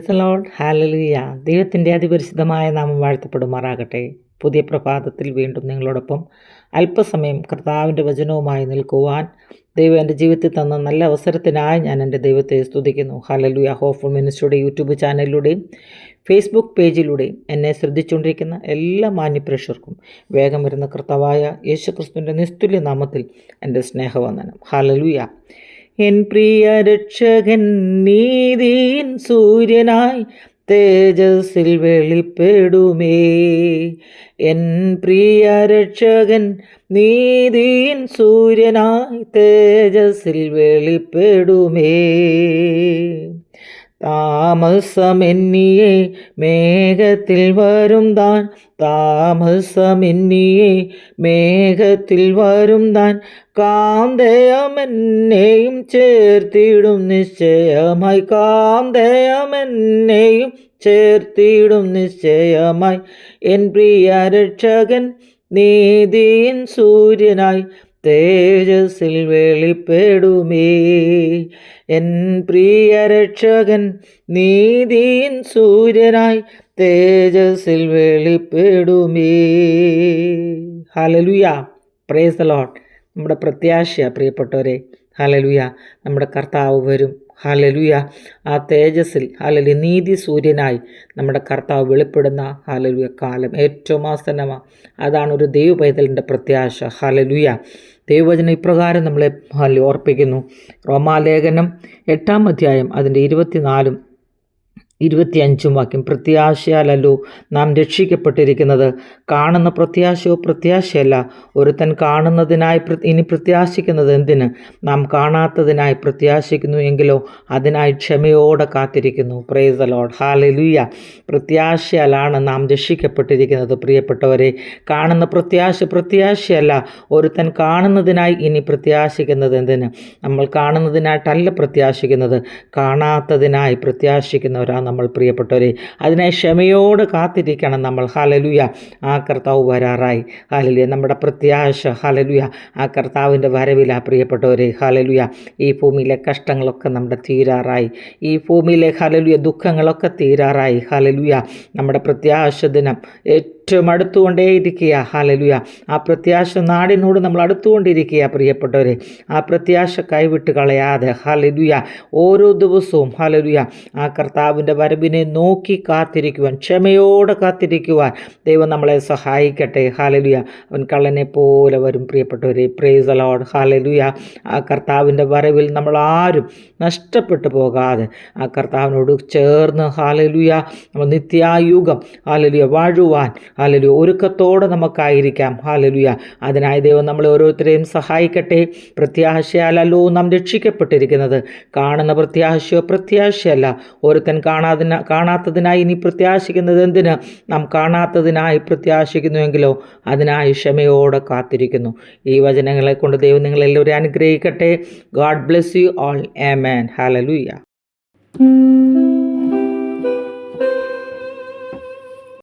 Load ഹാലലിയ ദൈവത്തിന്റെ അതിപരിശുദ്ധമായ നാമം വാഴ്ത്തപ്പെടുമാറാകട്ടെ. പുതിയ പ്രഭാതത്തിൽ വീണ്ടും നിങ്ങളോടൊപ്പം അല്പസമയം കർത്താവിന്റെ വചനവുമായി നിൽക്കുവാൻ ദൈവം എന്റെ ജീവിതത്തിൽ തന്ന നല്ല അവസരത്തിനായി ഞാൻ എന്റെ ദൈവത്തെ സ്തുതിക്കുന്നു. ഹലലുയ ഹോഫുൾ മിനിസ്റ്ററുടെ യൂട്യൂബ് ചാനലിലൂടെയും ഫേസ്ബുക്ക് പേജിലൂടെയും എന്നെ ശ്രദ്ധിച്ചുകൊണ്ടിരിക്കുന്ന എല്ലാ മാന്യപ്രേക്ഷർക്കും വേഗം വരുന്ന കർത്താവായ യേശുക്രിസ്തുവിന്റെ നിസ്തുല്യ നാമത്തിൽ എന്റെ സ്നേഹവന്ദനം. ഹലലുയ എൻ പ്രിയ രക്ഷകൻ നീതിയിൻ സൂര്യനായി തേജസ്സിൽ വെളിപ്പെടുമേ. എൻ പ്രിയ രക്ഷകൻ നീതിയിൻ സൂര്യനായി തേജസ്സിൽ വെളിപ്പെടുമേ. താമസമെന്നിയെ മേഘത്തിൽ വരും താൻ. താമസമെന്നിയെ മേഘത്തിൽ വരും താൻ. കാന്തയമെന്നെയും ചേർത്തിടും നിശ്ചയമായി കാന്തയമെന്നെയും ചേർത്തിടും നിശ്ചയമായി. എൻ പ്രിയ രക്ഷകൻ നീതിയൻ സൂര്യനായി. തേജസ്സിൽ വെളിപ്പെടുമേ. എൻ പ്രിയ രക്ഷകൻ നീതീൻ സൂര്യനായി തേജസ്സിൽ വെളിപ്പെടുമേ. ഹലലുയ പ്രേസ് നമ്മുടെ പ്രത്യാശ പ്രിയപ്പെട്ടവരെ. ഹലലുയ നമ്മുടെ കർത്താവ് വരും. ഹലലുയ ആ തേജസ്സിൽ ഹാലലു നീതി സൂര്യനായി നമ്മുടെ കർത്താവ് വെളിപ്പെടുന്ന ഹാലലുയ കാലം ഏറ്റവും ആസന്നമാണ് അതാണ് ഒരു ദൈവ പൈതലിന്റെ പ്രത്യാശ. ഹാലലുയ ദൈവവചനം ഇപ്രകാരം നമ്മളെ ഓർപ്പിക്കുന്നു. റോമാലേഖനം എട്ടാം അധ്യായം അതിന്റെ ഇരുപത്തിനാലും ഇരുപത്തിയഞ്ചും വാക്യം പ്രത്യാശയാലല്ലോ നാം രക്ഷിക്കപ്പെട്ടിരിക്കുന്നത്. കാണുന്ന പ്രത്യാശയോ പ്രത്യാശയല്ല. ഒരുത്തൻ കാണുന്നതിനായി ഇനി പ്രത്യാശിക്കുന്നത് എന്തിന്? നാം കാണാത്തതിനായി പ്രത്യാശിക്കുന്നു എങ്കിലോ അതിനായി ക്ഷമയോടെ കാത്തിരിക്കുന്നു. പ്രേസ് ലോഡ് ഹാലലുയ പ്രത്യാശയാലാണ് നാം രക്ഷിക്കപ്പെട്ടിരിക്കുന്നത്. പ്രിയപ്പെട്ടവരെ കാണുന്ന പ്രത്യാശ പ്രത്യാശയല്ല. ഒരുത്തൻ കാണുന്നതിനായി ഇനി പ്രത്യാശിക്കുന്നത് എന്തിന്? നമ്മൾ കാണുന്നതിനായിട്ടല്ല പ്രത്യാശിക്കുന്നത്. കാണാത്തതിനായി പ്രത്യാശിക്കുന്നവരാണ് നമ്മൾ പ്രിയപ്പെട്ടവരെ അതിനെ ക്ഷമയോട് കാത്തിരിക്കണം നമ്മൾ. ഹലലുയ ആ കർത്താവ് വരാറായി. ഹലലുയ നമ്മുടെ പ്രത്യാശ. ഹലലുയ ആ കർത്താവിന്റെ വരവില പ്രിയപ്പെട്ടവരെ. ഹലലുയ ഈ ഭൂമിയിലെ കഷ്ടങ്ങളൊക്കെ നമ്മുടെ തീരാറായി. ഈ ഭൂമിയിലെ ഹലലുയ ദുഃഖങ്ങളൊക്കെ തീരാറായി. ഹലലുയ നമ്മുടെ പ്രത്യാശ ദിനം ഏറ്റവും അടുത്തുകൊണ്ടേയിരിക്കുക ഹാലലുയ ആ പ്രത്യാശ നാടിനോട് നമ്മൾ അടുത്തുകൊണ്ടിരിക്കുക പ്രിയപ്പെട്ടവരെ. ആ പ്രത്യാശ കൈവിട്ട് കളയാതെ. ഹാലലുയ ഓരോ ദിവസവും ഹാലലുയ ആ കർത്താവിന്റെ വരവിനെ നോക്കി കാത്തിരിക്കുവാൻ ക്ഷമയോടെ കാത്തിരിക്കുവാൻ ദൈവം നമ്മളെ സഹായിക്കട്ടെ. ഹാലലുയ അവൻ കള്ളനെ പോലെ വരും പ്രിയപ്പെട്ടവരെ. പ്രേസ് അലോഡ് ഹാലലുയ ആ കർത്താവിന്റെ വരവിൽ നമ്മൾ ആരും നഷ്ടപ്പെട്ടു പോകാതെ. ആ കർത്താവിനോട് ചേർന്ന് ഹാലലുയ നമ്മൾ നിത്യായുഗം ഹാലലുയ വാഴുവാൻ ഹാലലുയ ഒരുക്കത്തോടെ നമുക്കായിരിക്കാം. ഹാലലുയ അതിനായി ദൈവം നമ്മളെ ഓരോരുത്തരെയും സഹായിക്കട്ടെ. പ്രത്യാശയാലല്ലോ നാം രക്ഷിക്കപ്പെട്ടിരിക്കുന്നത്. കാണുന്ന പ്രത്യാശയോ പ്രത്യാശയല്ല. ഒരുത്തൻ കാണാതിന കാണാത്തതിനായി ഇനി പ്രത്യാശിക്കുന്നത് എന്തിന്? നാം കാണാത്തതിനായി പ്രത്യാശിക്കുന്നുവെങ്കിലോ അതിനായി ക്ഷമയോടെ കാത്തിരിക്കുന്നു. ഈ വചനങ്ങളെ കൊണ്ട് ദൈവം നിങ്ങളെല്ലാവരും അനുഗ്രഹിക്കട്ടെ. God bless you all amen hallelujah